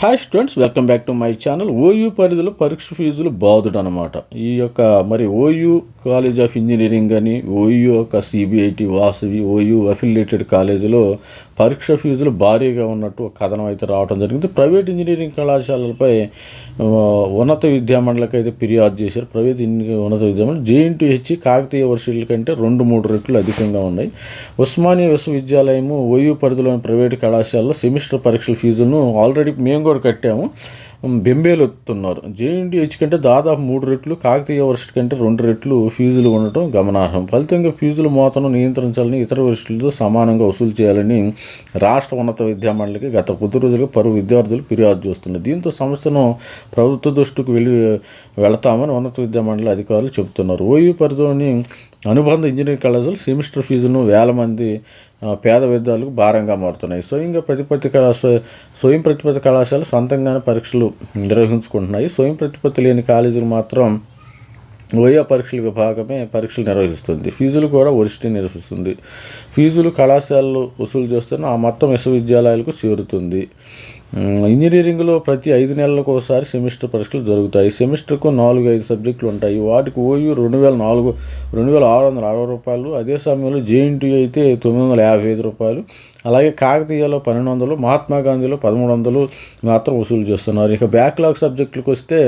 Hi students welcome back to my channel OU పరిధిలో పరీక్ష ఫీజులు బాధుడు అనమాట ఈ యొక్క మరి ఓయూ కాలేజ్ ఆఫ్ ఇంజనీరింగ్ అని ఓయూ యొక్క సిబిఐటి వాసవి ఓయూ అఫిలియేటెడ్ కాలేజీలో పరీక్ష ఫీజులు భారీగా ఉన్నట్టు ఒక కథనం అయితే రావడం జరిగింది. ప్రైవేట్ ఇంజనీరింగ్ కళాశాలలపై ఉన్నత విద్యామండలికి అయితే ఫిర్యాదు చేశారు. ప్రైవేట్ ఇంజనీరింగ్ ఉన్నత విద్యామండలి జేఎన్టీహెచ్ కాకతీయ వర్షీల కంటే రెండు మూడు రెట్లు అధికంగా ఉన్నాయి. ఉస్మానియా విశ్వవిద్యాలయము ఓయూ పరిధిలోని ప్రైవేట్ కళాశాలలో సెమిస్టర్ పరీక్షల ఫీజును ఆల్రెడీ మేము కూడా కట్టాము. బెంబేలెత్తున్నారు. జేఎన్టీహెచ్ కంటే దాదాపు మూడు రెట్లు కాకతీయ వర్సిటీ కంటే రెండు రెట్లు ఫీజులు ఉండటం గమనార్హం. ఫలితంగా ఫీజుల మోతను నియంత్రించాలని ఇతర వర్సిటీలతో సమానంగా వసూలు చేయాలని రాష్ట్ర ఉన్నత విద్యామండలికి గత కొద్ది రోజులుగా పలువురు విద్యార్థులు ఫిర్యాదు చేస్తున్నారు. దీంతో సంస్థను ప్రభుత్వ దృష్టికి వెళ్ళి వెళతామని ఉన్నత విద్యామండలి అధికారులు చెబుతున్నారు. ఓయూ పరిధిలోని అనుబంధ ఇంజనీరింగ్ కళాశాలలు సెమిస్టర్ ఫీజును వేల మంది పేద విద్యార్థులకు భారంగా మారుతున్నాయి. స్వయంగా ప్రతిపత్తి కళా స్వయం ప్రతిపత్తి కళాశాల సొంతంగానే పరీక్షలు నిర్వహించుకుంటున్నాయి. స్వయం ప్రతిపత్తి లేని కాలేజీలు మాత్రం ఓయో పరీక్షల విభాగమే పరీక్షలు నిర్వహిస్తుంది. ఫీజులు కూడా వర్సిటీ నిర్వహిస్తుంది. ఫీజులు కళాశాలలు వసూలు చేస్తున్న ఆ మొత్తం విశ్వవిద్యాలయాలకు చేరుతుంది. ఇంజనీరింగ్లో ప్రతి ఐదు నెలలకు ఒకసారి సెమిస్టర్ పరీక్షలు జరుగుతాయి. సెమిస్టర్కు నాలుగు ఐదు సబ్జెక్టులు ఉంటాయి. వాటికి ఓయూ రెండు వేల నాలుగు రెండు వేల ఆరు వందల అరవై రూపాయలు అదే సమయంలో జేఎన్టీ అయితే తొమ్మిది వందల యాభై ఐదు రూపాయలు అలాగే కాకతీయలో పన్నెండు వందలు మహాత్మా గాంధీలో పదమూడు వందలు మాత్రం వసూలు చేస్తున్నారు. ఇక బ్యాక్లాగ్ సబ్జెక్టులకు వస్తే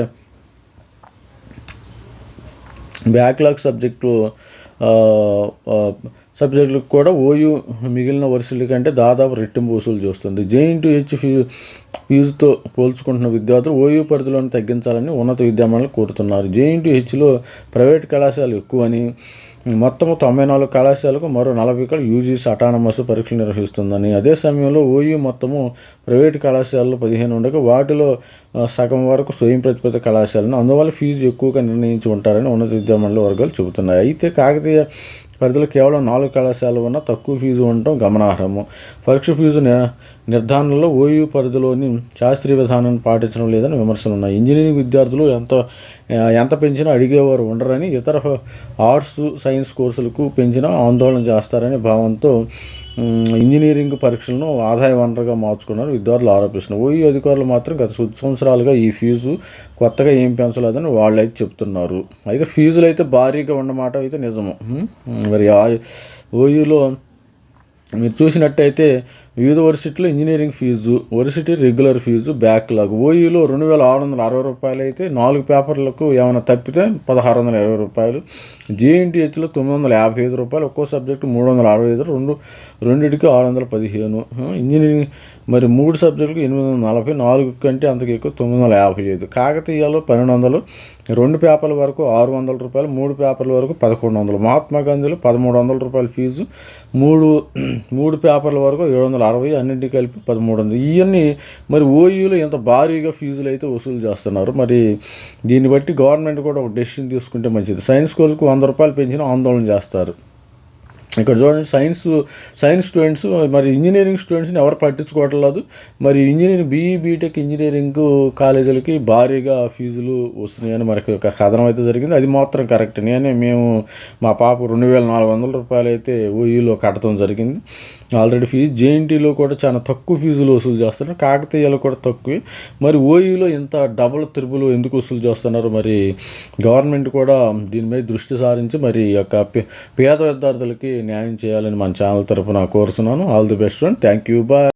బ్యాక్లాగ్ సబ్జెక్టు సబ్జెక్టులకు కూడా ఓయూ మిగిలిన వరుసల కంటే దాదాపు రెట్టింపు వసూలు చేస్తుంది. జేఎన్టీ హెచ్ ఫీజు ఫీజుతో పోల్చుకుంటున్న విద్యార్థులు ఓయూ పరిధిలోని తగ్గించాలని ఉన్నత విద్యామండలి కోరుతున్నారు. జేఎన్టీ హెచ్లో ప్రైవేట్ కళాశాలలు ఎక్కువని మొత్తము తొంభై నాలుగు కళాశాలకు మరో నలభై కళ యూజీసీ అటానమస్ పరీక్షలు నిర్వహిస్తుందని. అదే సమయంలో ఓయూ మొత్తము ప్రైవేట్ కళాశాలలు పదిహేను ఉండగా వాటిలో సగం వరకు స్వయం ప్రతిపత్తి కళాశాలను అందువల్ల ఫీజు ఎక్కువగా నిర్ణయించి ఉంటారని ఉన్నత విద్యామండలి వర్గాలు చెబుతున్నాయి. అయితే కాకతీయ పరిధిలో కేవలం నాలుగు కళాశాలలు ఉన్న తక్కువ ఫీజు ఉండటం గమనార్హము. పరీక్ష ఫీజు ని- నిర్ధారణలో ఓయూ పరిధిలోని శాస్త్రీయ విధానాన్ని పాటించడం లేదని విమర్శలు ఉన్నాయి. ఇంజనీరింగ్ విద్యార్థులు ఎంత ఎంత పెంచినా అడిగేవారు ఉండరని ఇతర ఆర్ట్స్ సైన్స్ కోర్సులకు పెంచినా ఆందోళన చేస్తారనే భావంతో ఇంజనీరింగ్ పరీక్షలను ఆదాయ వనరుగా మార్చుకున్నారు విద్యార్థులు ఆరోపిస్తున్నారు ఓయూ అధికారులు మాత్రం గత సంవత్సరాలుగా ఈ ఫీజు కొత్తగా ఏం పెంచలేదని వాళ్ళు అయితే చెప్తున్నారు. అయితే ఫీజులు అయితే భారీగా ఉన్నమాట అయితే నిజము. మరి ఆ- ఓయూలో మీరు చూసినట్టయితే వివిధ వర్సిటీలో engineering fee varsity regular fee backlog. ఓయూలో రెండు వేల ఆరు వందల అరవై రూపాయలు అయితే నాలుగు పేపర్లకు ఏమైనా తప్పితే పదహారు వందల ఇరవై రూపాయలు. జేఎన్టీహెచ్లో తొమ్మిది వందల యాభై ఐదు రూపాయలు ఒక్కో సబ్జెక్టు మూడు వందల అరవై ఐదు రెండు రెండింటికి ఆరు వందల పదిహేను. ఇంజనీరింగ్ మరి మూడు సబ్జెక్టులకు ఎనిమిది వందల నలభై నాలుగు కంటే అంతకు ఎక్కువ తొమ్మిది వందల యాభై ఐదు. కాకతీయాలో పన్నెండు వందలు రెండు పేపర్ల వరకు ఆరు వందల రూపాయలు మూడు పేపర్ల వరకు పదకొండు వందలు. మహాత్మా గాంధీలో పదమూడు వందల రూపాయల ఫీజు మూడు మూడు పేపర్ల వరకు ఏడు వందల అరవై అన్నింటికి కలిపి పదమూడు వందలు. ఇవన్నీ మరి ఓయూలో ఎంత భారీగా ఫీజులు అయితే వసూలు చేస్తున్నారు. మరి దీన్ని బట్టి గవర్నమెంట్ కూడా ఒక డెసిషన్ తీసుకుంటే మంచిది. సైన్స్ కోర్సుకు వంద రూపాయలు పెంచిన ఆందోళన చేస్తారు. ఇక్కడ చూడండి సైన్స్ సైన్స్ స్టూడెంట్స్ మరి ఇంజనీరింగ్ స్టూడెంట్స్ని ఎవరు పట్టించుకోవట్లేదు మరి ఇంజనీరింగ్ బీఈ బీటెక్ ఇంజనీరింగ్ కాలేజీలకి భారీగా ఫీజులు వస్తున్నాయని మనకి ఒక కథనం అయితే జరిగింది. అది మాత్రం కరెక్ట్ నేనే మేము మా పాప రెండు వేల నాలుగు వందల రూపాయలు అయితే ఓఈలో కట్టడం జరిగింది. ఆల్రెడీ ఫీజు జేఎన్టీలో కూడా చాలా తక్కువ ఫీజులు వసూలు చేస్తున్నారు. కాకతీయలో కూడా తక్కువే. మరి ఓఈలో ఇంత డబుల్ త్రిబుల్ ఎందుకు వసూలు చేస్తున్నారు? మరి గవర్నమెంట్ కూడా దీని మీద దృష్టి సారించి మరి యొక్క పే- పేద విద్యార్థులకి న్యాయం చేయాలని మన ఛానల్ తరఫున కోరుతున్నాను. All the best thank you bye